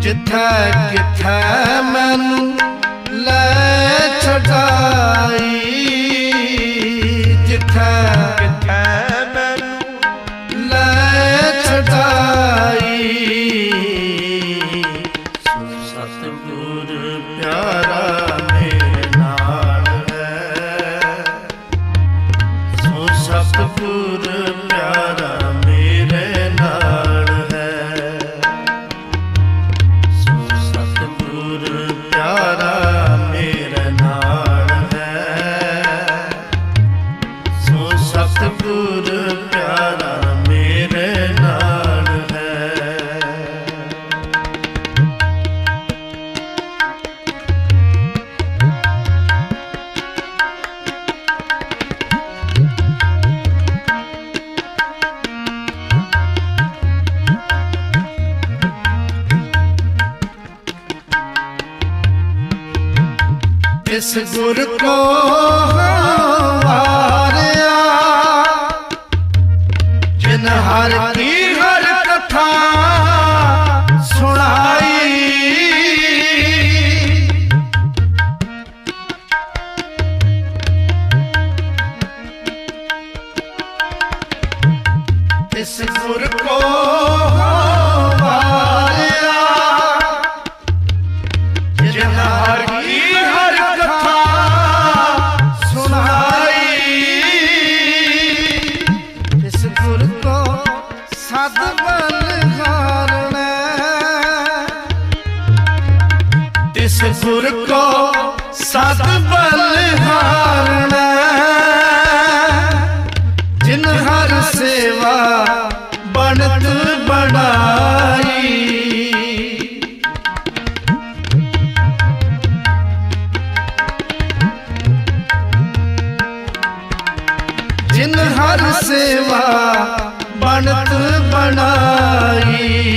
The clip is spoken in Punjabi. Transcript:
ਜਿੱਥੇ ਕਿੱਥੇ ਮੈਨੂੰ ਲੈ ਛਡਾਈ ਜਿੱਥੇ ਕਿਥੈ ਮੈਨੂੰ ਲੈ ਛਡਾਈ। ਸੋ ਸਤਿਗੁਰ ਪਿਆਰਾ ਪਿਆਰਾ ਮੇਰੇ ਨਾਲ ਹੈ। ਸੋ ਸਤਿਗੁਰ ਇਸ ਗੁਰ ਕੋ ਵਾਰਿਆ ਜਿਨ ਹਰ ਕੀ ਹਰ ਕਥਾ ਸੁਣਾਈ। ਇਸ ਗੁਰ ਕੋ ਸਦ ਬਲਹਾਰਣਾ ਇਸ ਗੁਰ ਕੋ ਸਦ ਬਲਹਾਰਣਾ ਜਿਨ ਹਰ ਸੇਵਾ ਬਣਤ ਬਣਾਈ ਜਿਨ ਹਰ ਸੇਵਾ ਬਣਤ ਬਣਾਈ।